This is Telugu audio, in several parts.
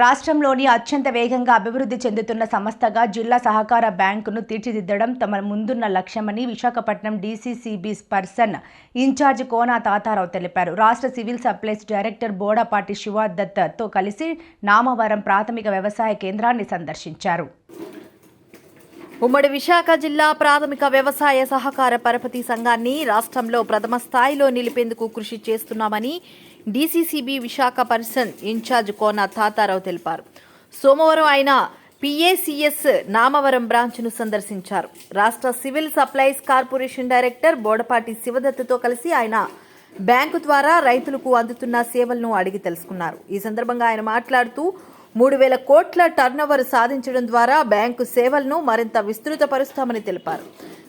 రాష్ట్రంలోని అత్యంత వేగంగా అభివృద్ధి చెందుతున్న సంస్థగా జిల్లా సహకార బ్యాంకును తీర్చిదిద్దడం తమ ముందున్న లక్ష్యమని Visakhapatnam DCCB person incharge Kona Tatarao తెలిపారు. రాష్ట్ర సివిల్ సప్లైస్ డైరెక్టర్ బోడపాటి శివాదత్తో కలిసి నామవరం ప్రాథమిక వ్యవసాయ కేంద్రాన్ని సందర్శించారు. ఉమ్మడి విశాఖ జిల్లా ప్రాథమిక వ్యవసాయ సహకార పరపతి సంఘాన్ని రాష్ట్రంలో ప్రథమ స్థాయిలో నిలిపేందుకు కృషి చేస్తున్నామని DCCB Visakha person incharge Kona Tatarao తెలిపారు. సోమవారం ఆయన పిఏసిఎస్ నామవరం బ్రాంచ్ను సందర్శించారు. రాష్ట్ర civil supplies corporation director Bodapati శివదత్తుతో కలిసి ఆయన బ్యాంకు ద్వారా రైతులకు అందుతున్న సేవలను అడిగి తెలుసుకున్నారు. ఈ సందర్భంగా ఆయన మాట్లాడుతూ మూడు వేల కోట్ల టర్నోవర్ సాధించడం ద్వారా బ్యాంకు సేవలను మరింత విస్తృతపరుస్తామని తెలిపారు.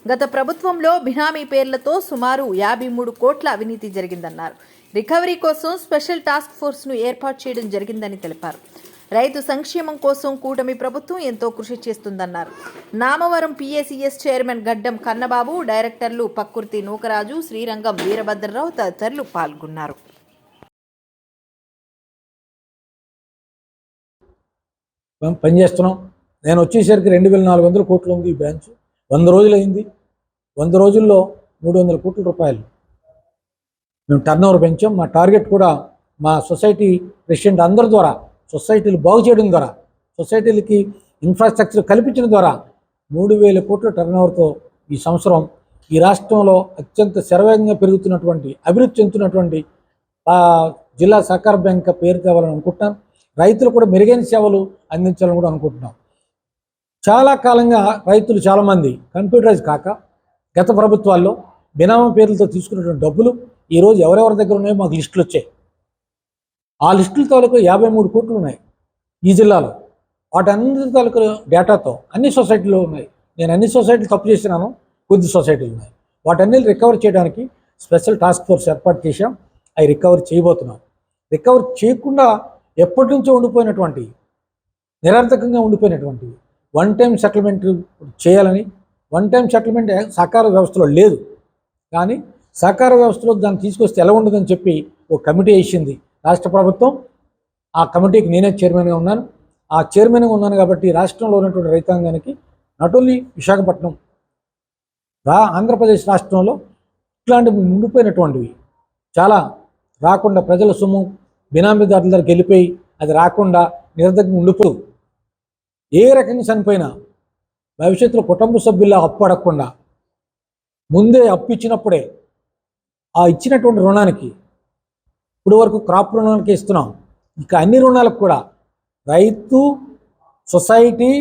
గత ప్రభుత్వంలో బినామీ పేర్లతో సుమారు యాభై మూడు కోట్ల అవినీతి జరిగిందన్నారు. రికవరీ కోసం స్పెషల్ టాస్క్ ఫోర్స్ను ఏర్పాటు చేయడం జరిగిందని తెలిపారు. రైతు సంక్షేమం కోసం కూటమి ప్రభుత్వం ఎంతో కృషి చేస్తుందన్నారు. నామవరం పిఏసిఎస్ చైర్మన్ గడ్డం కన్నబాబు డైరెక్టర్లు పక్కుర్తి నూకరాజు శ్రీరంగం వీరభద్రరావు తదితరులు పాల్గొన్నారు. పనిచేస్తున్నాం. నేను వచ్చేసరికి రెండు వేల నాలుగు వందల కోట్లు ఉంది ఈ బ్రాంచ్. వంద రోజులు అయింది వంద రోజుల్లో మూడు వందల కోట్ల రూపాయలు. మేము టర్న్ ఓవర్ పెంచాం. మా టార్గెట్ కూడా మా సొసైటీ ప్రెసిడెంట్ అందరి ద్వారా సొసైటీలు బాగు చేయడం ద్వారా సొసైటీలకి ఇన్ఫ్రాస్ట్రక్చర్ కల్పించడం ద్వారా మూడు వేల కోట్ల టర్న్ ఓవర్తో ఈ సంవత్సరం ఈ రాష్ట్రంలో అత్యంత శరవేగంగా పెరుగుతున్నటువంటి అభివృద్ధి చెందుతున్నటువంటి జిల్లా సహకార బ్యాంక్ పేరు తేవాలని అనుకుంటున్నాను రైతులు కూడా మెరుగైన సేవలు అందించాలని కూడా అనుకుంటున్నాం. చాలా కాలంగా రైతులు చాలామంది కంప్యూటరైజ్ కాక గత ప్రభుత్వాల్లో బినామా పేర్లతో తీసుకున్నటువంటి డబ్బులు ఈరోజు ఎవరెవరి దగ్గర ఉన్నాయో మాకు లిస్టులు వచ్చాయి. ఆ లిస్టుల తాలూకు యాభై మూడు కోట్లు ఉన్నాయి ఈ జిల్లాలో. వాటన్నిటి తాలూకు డేటాతో అన్ని సొసైటీలు ఉన్నాయి. నేను అన్ని సొసైటీలు తప్పు చేసినాను కొద్ది సొసైటీలు ఉన్నాయి. వాటన్ని రికవర్ చేయడానికి స్పెషల్ టాస్క్ ఫోర్స్ ఏర్పాటు చేశాం. అవి రికవర్ చేయబోతున్నాం. రికవర్ చేయకుండా ఎప్పటి నుంచో ఉండిపోయినటువంటి నిరర్థకంగా ఉండిపోయినటువంటి వన్ టైం సెటిల్మెంట్ చేయాలని వన్ టైం సెటిల్మెంట్ సహకార వ్యవస్థలో లేదు. కానీ సహకార వ్యవస్థలో దాన్ని తీసుకొస్తే ఎలా ఉండదని చెప్పి ఒక కమిటీ వేసింది రాష్ట్ర ప్రభుత్వం. ఆ కమిటీకి నేనే చైర్మన్గా ఉన్నాను. ఆ చైర్మన్గా ఉన్నాను కాబట్టి రాష్ట్రంలో ఉన్నటువంటి రైతాంగానికి నాట్ ఓన్లీ విశాఖపట్నం రా ఆంధ్రప్రదేశ్ రాష్ట్రంలో ఇట్లాంటివి ఉండిపోయినటువంటివి. చాలా రాకుండా ప్రజల సొమ్ము బినామీదారుల దగ్గరికి వెళ్ళిపోయి అది రాకుండా నిరర్ధకంగా ఉండిపోదు. ఏ రకంగా చనిపోయినా భవిష్యత్తులో కుటుంబ సభ్యుల అప్పు అడగకుండా ముందే అప్పు ఇచ్చినప్పుడే ఆ ఇచ్చినటువంటి రుణానికి ఇప్పుడు వరకు క్రాప్ రుణానికి ఇస్తున్నాం. ఇక అన్ని రుణాలకు కూడా రైతు సొసైటీ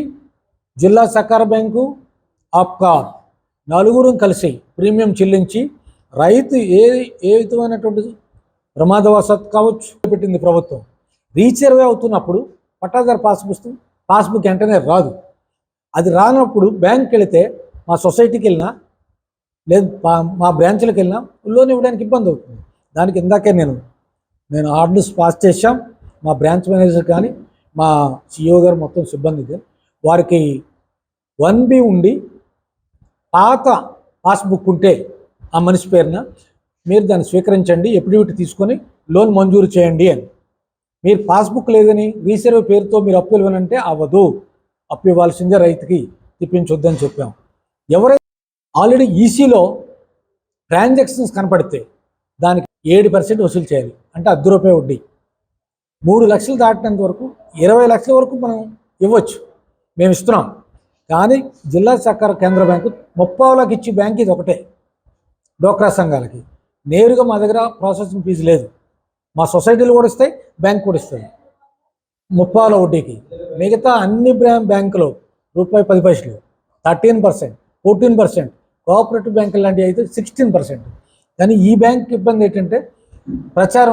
జిల్లా సహకార బ్యాంకు ఆప్కా నలుగురు కలిసి ప్రీమియం చెల్లించి రైతు ఏ ఏ విధమైనటువంటి ప్రమాదవశాత్తు కావచ్చు పెట్టింది ప్రభుత్వం. రీచర్వే అవుతున్నప్పుడు పట్టాదారు పాస్ పుస్తకం పాస్బుక్ వెంటనే రాదు. అది రానప్పుడు బ్యాంక్కి వెళితే మా సొసైటీకి వెళ్ళినా లేదు మా- బ్రాంచ్లకు వెళ్ళినా లోన్ ఇవ్వడానికి ఇబ్బంది అవుతుంది. దానికి ఇందాకే నేను నేను ఆర్డర్స్ పాస్ చేశాం. మా బ్రాంచ్ మేనేజర్ కానీ మా సిఇఓ గారు మొత్తం సిబ్బందికి వారికి వన్ బి ఉండి పాత పాస్బుక్ ఉంటే ఆ మనిషి పేరున మీరు దాన్ని స్వీకరించండి ఎప్రివిటీ తీసుకొని లోన్ మంజూరు చేయండి అని. మీరు పాస్బుక్ లేదని రీసర్వ్ పేరుతో మీరు అప్పు ఇవ్వనంటే అవ్వదు. అప్పు ఇవ్వాల్సిందే రైతుకి తిప్పించొద్దని చెప్పాం. ఎవరైతే ఆల్రెడీ ఈసీలో ట్రాన్సాక్షన్స్ కనపడితే దానికి ఏడు పర్సెంట్ వసూలు చేయాలి. అంటే అర్ధ రూపాయి వడ్డీ. మూడు లక్షలు దాటినంత వరకు ఇరవై లక్షల వరకు మనం ఇవ్వచ్చు. మేము ఇస్తున్నాం. కానీ జిల్లా సహకార కేంద్ర బ్యాంకు ముప్పావులకు ఇచ్చి బ్యాంక్ ఇది ఒకటే. డోక్రా సంఘాలకి. నేరుగా మా దగ్గర ప్రాసెసింగ్ ఫీజు లేదు. మా సొసైటీలు కూడా ఇస్తాయి బ్యాంక్ కూడా ఇస్తుంది. ముప్పాల వడ్డీకి. మిగతా అన్ని బ్రా బ్యాంకులు రూపాయి పది పైసలు. Thirteen percent fourteen percent. Cooperative బ్యాంకులు లాంటివి అయితే సిక్స్టీన్ పర్సెంట్. కానీ ఈ బ్యాంక్ ఇబ్బంది ఏంటంటే ప్రచారం